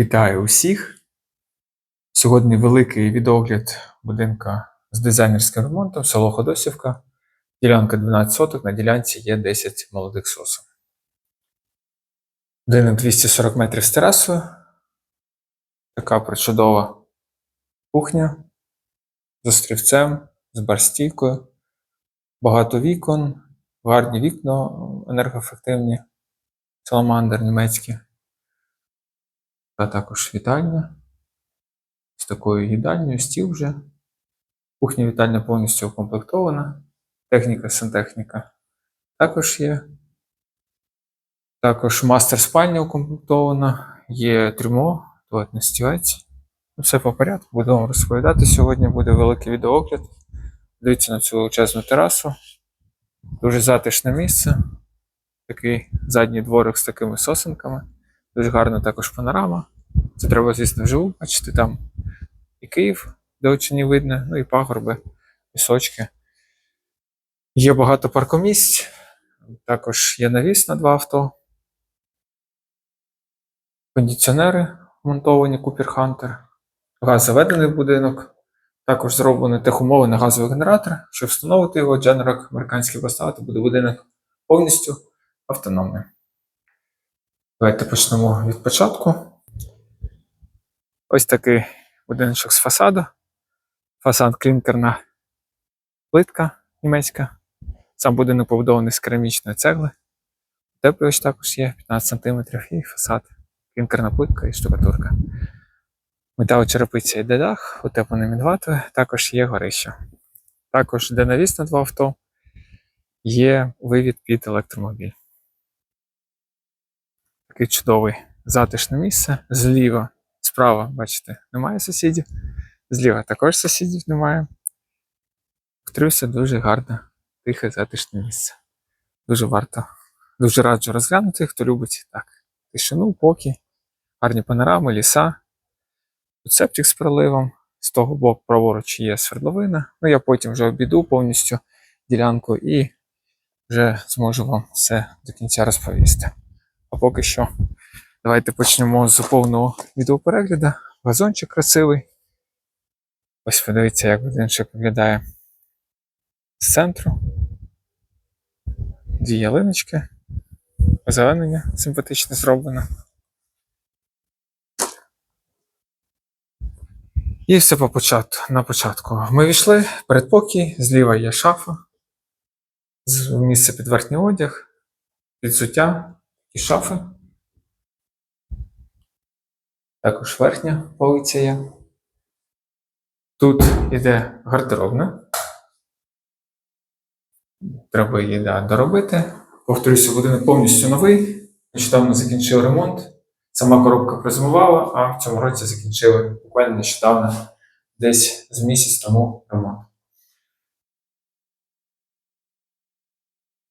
Вітаю усіх! Сьогодні великий відогляд будинка з дизайнерським ремонтом, село Ходосівка. Ділянка 12 соток, на ділянці є 10 молодих сосен. Будинок 240 метрів з терасою. Така причудова кухня з острівцем, з барстійкою, багато вікон, гарні вікна енергоефективні, саламандр німецькі та також вітальня з такою їдальнею, стіл вже. Кухня вітальня повністю укомплектована. Техніка, сантехніка також є. Також мастер спальня укомплектована, є трюмо, туалетний стілець. Ну, Все по порядку, вам розповідати. Сьогодні буде великий відеоогляд. Дивіться на цю величезну терасу. Дуже затишне місце. Такий задній дворик з такими сосенками. Дуже гарна також панорама. Це треба, звісно, вживу бачити там і Київ, де очі видно, ну і пагорби, пісочки. Є багато паркомісць, також є навіс на два авто. Кондиціонери монтовані Cooper Hunter. Газ заведений в будинок. Також зроблений техумови на газовий генератор. Щоб встановити його, Generac американський поставити, буде будинок повністю автономний. Давайте почнемо від початку. Ось такий будиночок з фасаду. Фасад клінкерна плитка німецька. Сам будинок побудований з керамічної цегли. Теплювач також є 15 см і фасад, клінкерна плитка і штукатурка. Металочерепиця йде дах, утеплений мінватою, також є горище. Також де навіс на два авто, є вивід під електромобіль. Такий чудовий затишне місце. Зліва, справа, бачите, немає сусідів. Зліва також сусідів немає. Повторюся, дуже гарне, тихе, затишне місце. Дуже варто, дуже раджу розглянути, хто любить так. Тишину, покій, гарні панорами, ліса. Тут з проливом. З того боку праворуч є свердловина. Ну, я потім вже обійду повністю ділянку і вже зможу вам все до кінця розповісти. А поки що, давайте почнемо з повного відеоперегляду. Газончик красивий. Ось подивіться, як будиночок виглядає з центру. Дві ялиночки. Озеленення симпатичне зроблено. І все по початку, на початку. Ми війшли, передпокій, зліва є шафа, місце під верхній одяг, підзуття і шафи. Також верхня полиця є. Тут іде гардеробна. Треба її да, доробити. Повторюся, будинок повністю новий. Нещодавно закінчив ремонт. Сама коробка призимувала, а в цьому році закінчили буквально нещодавно, десь з місяць тому ремонт.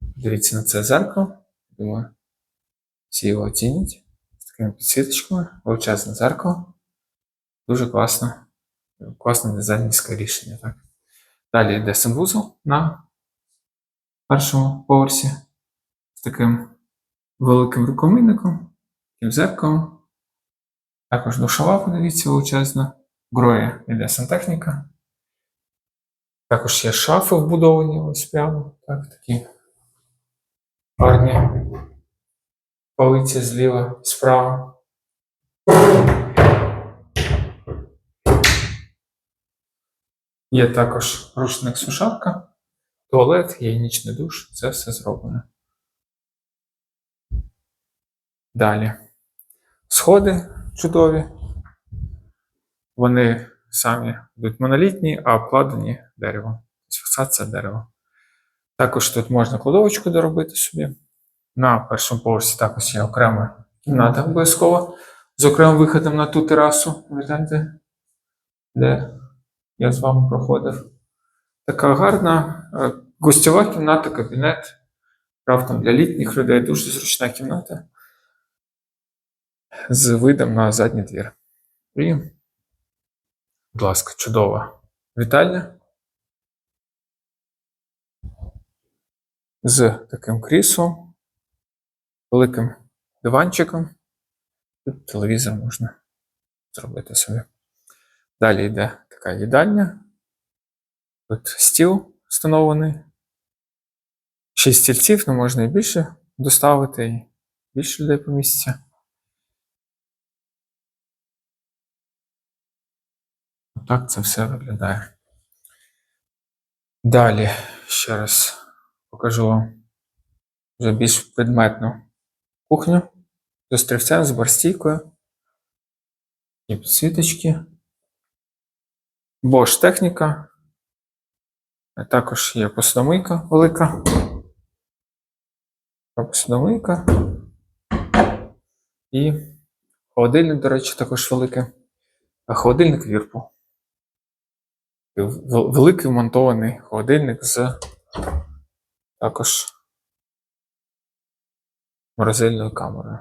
Дивіться на це зеркало. Думаю, всі його оцінять. З такими підсвіточками, величезне зеркало. Дуже класно. Класне дизайнерське рішення. Так? Далі йде санвузол на першому поверсі з таким великим рукомийником, таким зеркалом. Також душова, подивіться, величезна. Гроє йде сантехніка. Також є шафи вбудовані ось прямо. Так, такі гарні полиці зліва, справа. Є також рушник сушарка, туалет, гігієнічний душ, це все зроблено. Далі. Сходи чудові. Вони самі йдуть монолітні, а обкладені деревом. Фасад це дерево. Також тут можна кладовочку доробити собі. На першому поверсі також є окрема кімната обов'язково з окремим виходом на ту терасу. Ви де я з вами проходив. Така гарна е, гостьова кімната, кабінет. Правда, для літніх людей дуже зручна кімната. З видом на задній двір. І, будь ласка, чудова вітальня. З таким кріслом, великим диванчиком. Тут телевізор можна зробити собі. Далі йде така їдальня. Тут стіл встановлений. Шість стільців, ну можна і більше доставити, і більше людей поміститься. Так це все виглядає. Далі ще раз покажу вам вже більш предметну кухню з острівцем, з барстійкою. І підсвіточки. Bosch техніка. Також є посудомийка велика. Посудомийка. І холодильник, до речі, також великий. Холодильник Вірпу. Великий вмонтований холодильник з також морозильною камерою.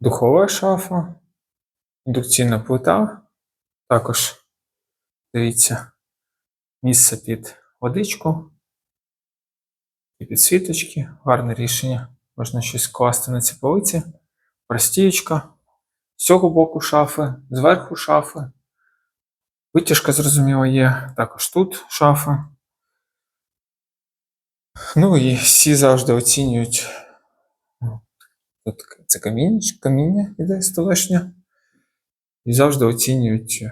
Духова шафа, індукційна плита, також дивіться місце під водичку і підсвіточки. Гарне рішення. Можна щось класти на ці полиці. Простієчка. З цього боку шафи, зверху шафи. Витяжка, зрозуміло, є. Також тут шафи. Ну і всі завжди оцінюють. Тут це каміння, каміння іде столешня. І завжди оцінюють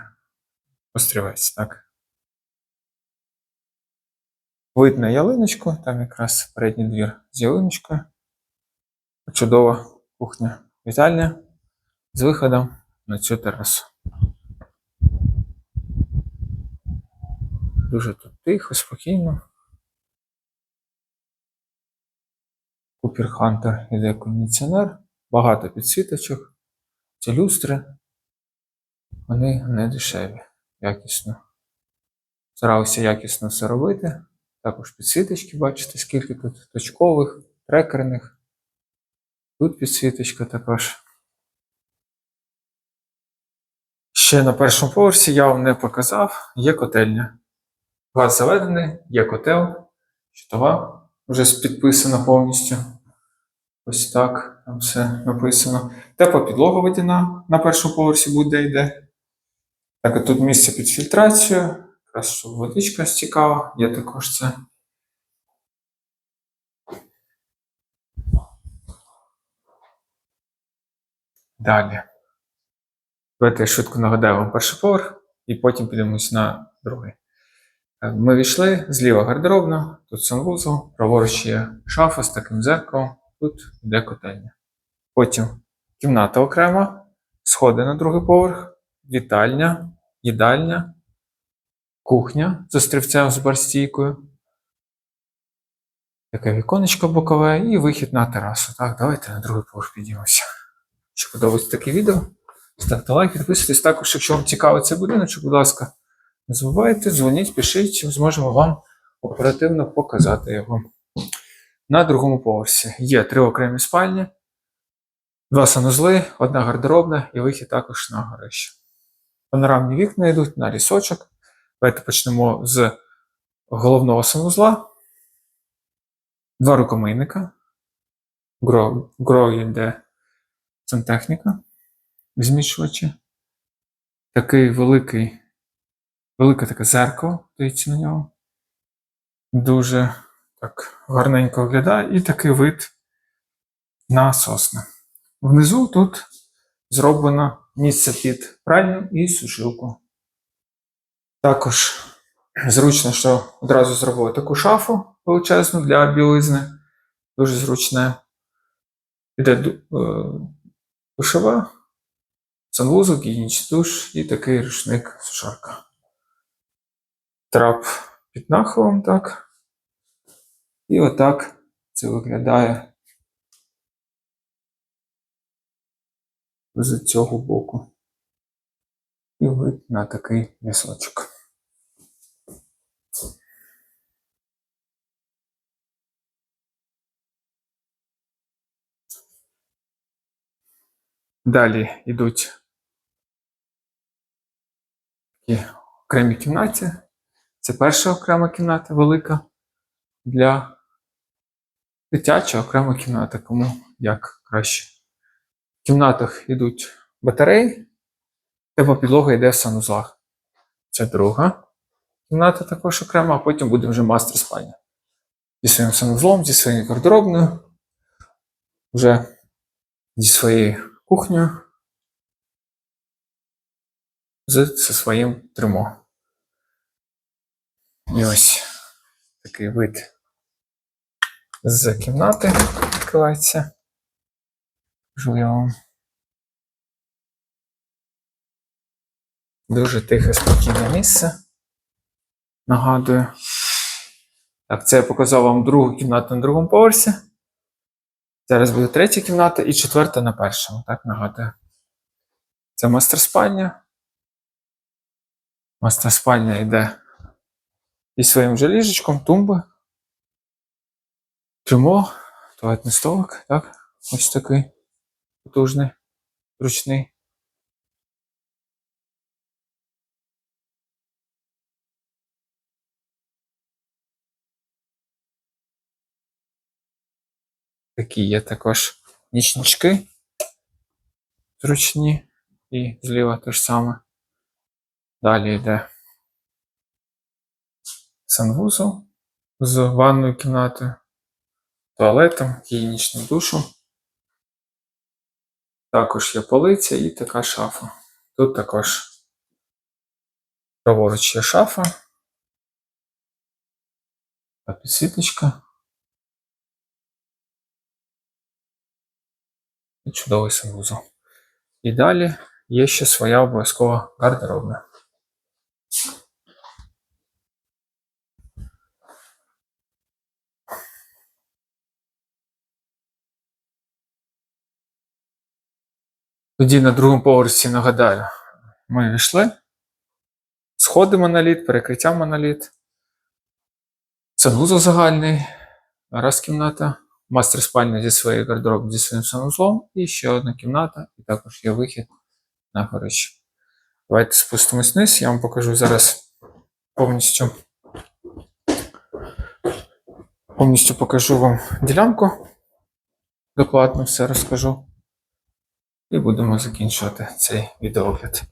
острівець, так. Вид на ялиночку, там якраз передній двір з ялиночкою. Чудова кухня вітальня з виходом на цю терасу. Дуже тут тихо, спокійно. Купер Хантер іде кондиціонер, багато підсвіточок, ці люстри. Вони не дешеві, якісно. Старалися якісно все робити. Також підсвіточки, бачите, скільки тут точкових, трекерних. Тут підсвіточка також. Ще на першому поверсі я вам не показав, є котельня. Газ заведений, є котел, щитова вже підписана повністю. Ось так, там все написано. Тепла підлога водяна на першому поверсі буде йде. Так, а тут місце під фільтрацію. Якраз щоб водичка стікала, є також це. Далі. Давайте я швидко нагадаю вам перший поверх, і потім підемось на другий. Ми війшли, зліва гардеробна, тут санвузол, праворуч є шафа з таким дзеркалом, тут йде котельня. Потім кімната окрема, сходи на другий поверх, вітальня, їдальня, кухня з острівцем з барстійкою. Таке віконечко бокове і вихід на терасу. Так, давайте на другий поверх підіймемося. Якщо подобається таке відео, ставте лайк, підписуйтесь також, якщо вам цікавий цей будиночок, будь ласка, не забувайте, дзвоніть, пишіть, зможемо вам оперативно показати його. На другому поверсі є три окремі спальні, два санузли, одна гардеробна і вихід також на горище. Панорамні вікна йдуть на лісочок. Давайте почнемо з головного санузла. Два рукомийника. Гро, гро йде сантехніка, змішувачі. Такий великий, велике таке зеркало, дивіться на нього. Дуже так гарненько виглядає. І такий вид на сосни. Внизу тут зроблено місце під пральню і сушилку. Також зручно, що одразу зробили таку шафу величезну для білизни. Дуже зручне. Іде е, душова, санвузол, гігієнічний душ і такий рушник сушарка. Трап під нахилом, так. І отак це виглядає з цього боку. І вид на такий лісочок. Далі йдуть такі окремій кімнаті. Це перша окрема кімната велика для дитяча окрема кімната, кому як краще. В кімнатах йдуть батареї, тепла підлога йде в санузлах. Це друга кімната також окрема, а потім буде вже мастер спальня. Зі своїм санузлом, зі своєю гардеробною, вже зі своєю кухнею, з, зі своїм трюмо. І ось такий вид з кімнати відкривається. Я вам. Дуже тихе, спокійне місце. Нагадую. Так, це я показав вам другу кімнату на другому поверсі. Зараз буде третя кімната і четверта на першому. Так, нагадую. Це мастер спальня. Мастер спальня йде зі своїм же ліжечком, тумби. Трюмо, туалетний столик, так? Ось такий потужний, ручний. Такі є також нічнички зручні і зліва те ж саме. Далі йде санвузол з ванною кімнатою, туалетом, гігієнічним душем. Також є полиця і така шафа. Тут також праворуч є шафа. Та підсвіточка. І чудовий санвузол. І далі є ще своя обов'язкова гардеробна. Тоді на другому поверсі нагадаю, ми йшли. Сходи моноліт, перекриття моноліт. Санвузол загальний. Раз кімната. Мастер спальня зі своєю гардеробом, зі своїм санузлом. І ще одна кімната, і також є вихід на горище. Давайте спустимось вниз, я вам покажу зараз повністю. Повністю покажу вам ділянку. Докладно все розкажу. І будемо закінчувати цей відеогляд.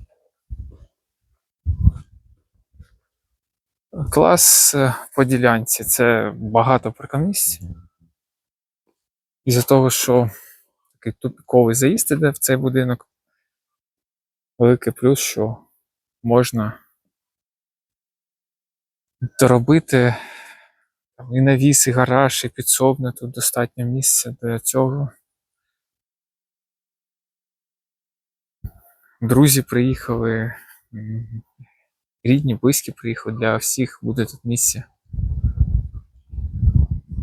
Клас е, по ділянці це багато паркомісць. Із-за того, що такий тупіковий заїзд іде в цей будинок. Великий плюс, що можна доробити і навіс, і гараж, і підсобне. Тут достатньо місця для цього. Друзі приїхали, рідні, близькі приїхали, для всіх буде тут місце.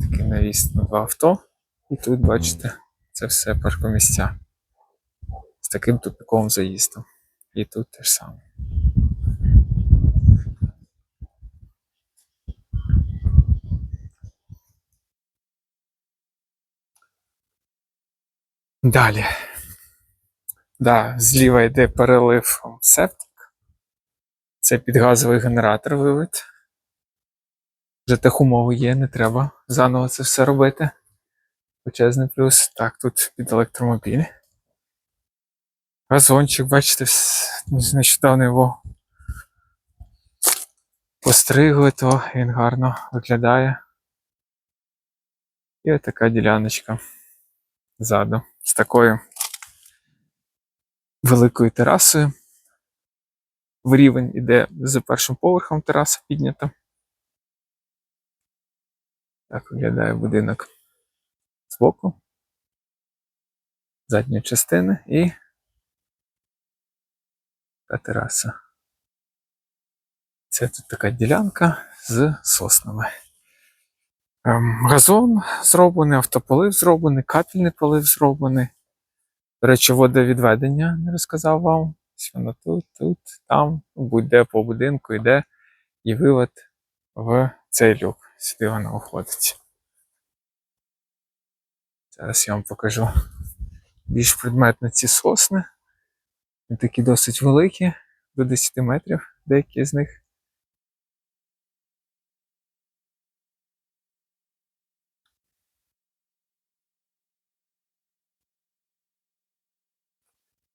Такий навіс на два авто. І тут, бачите, це все паркомістя з таким тупиковим заїздом. І тут те ж саме. Далі. Да, зліва йде перелив септик. Це підгазовий генератор вивід. Вже техумови є, не треба заново це все робити. Величезний плюс. Так, тут під електромобіль. Газончик, бачите, нещодавно його постригли, то він гарно виглядає. І ось така діляночка ззаду з такою великою терасою. В рівень іде за першим поверхом тераса піднята. Так виглядає будинок збоку, задньої частини і та тераса. Це тут така ділянка з соснами. Ем, газон зроблений, автополив зроблений, капельний полив зроблений. До речі, не розказав вам. Воно тут, тут, там, будь-де по будинку йде і вивод в цей люк. Сюди воно уходить. Зараз я вам покажу більш предметно ці сосни. Вони такі досить великі, до 10 метрів, деякі з них.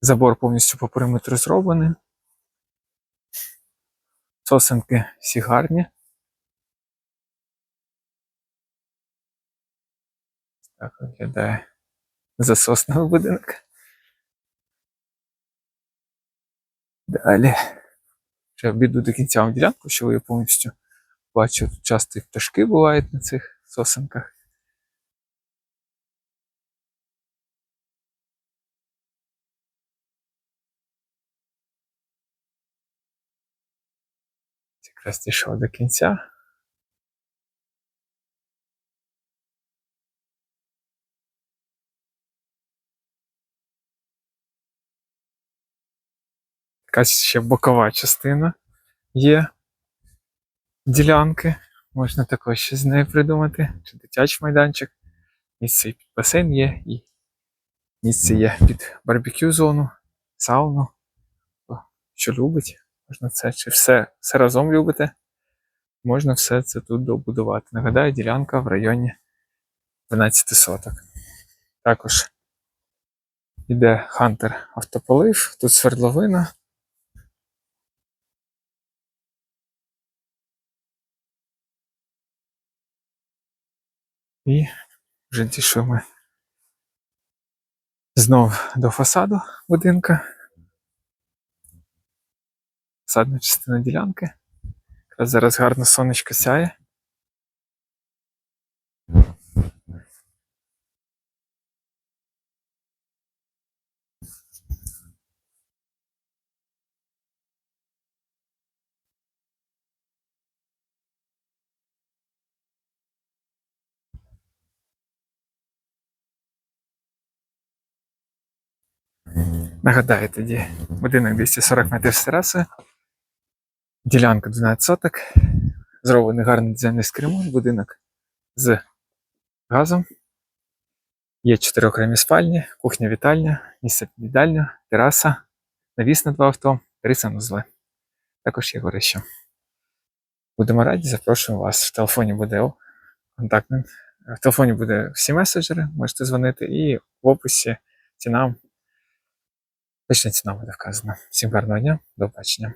Забор повністю по периметру зроблений. Сосенки всі гарні. Так виглядає засосний будинок. Далі. Ще обіду до кінця вам ділянку, що ви повністю бачу, часто і пташки бувають на цих сосенках. Якраз дійшов до кінця. Якась ще бокова частина є ділянки. Можна також ще з нею придумати. Чи дитячий майданчик. Місце і під басейн є, і місце є під барбекю зону, сауну. Що любить, можна це. Чи все, все разом любите, можна все це тут добудувати. Нагадаю, ділянка в районі 12 соток. Також іде Хантер автополив, тут свердловина. І вже дійшли ми знов до фасаду будинка. Фасадна частина ділянки. Якраз зараз гарно сонечко сяє. Нагадаю тоді, будинок 240 метрів з терасою, ділянка 12 соток, зроблений гарний дизайнерський скримон, будинок з газом. Є чотири окремі спальні, кухня вітальня, місце під їдальню, тераса, навіс на два авто, три санузли. Також є горище. Будемо раді, запрошуємо вас. В телефоні буде контактний. В телефоні буде всі меседжери, можете дзвонити, і в описі ціна Точна ціна буде вказана. Всім гарного дня, до побачення.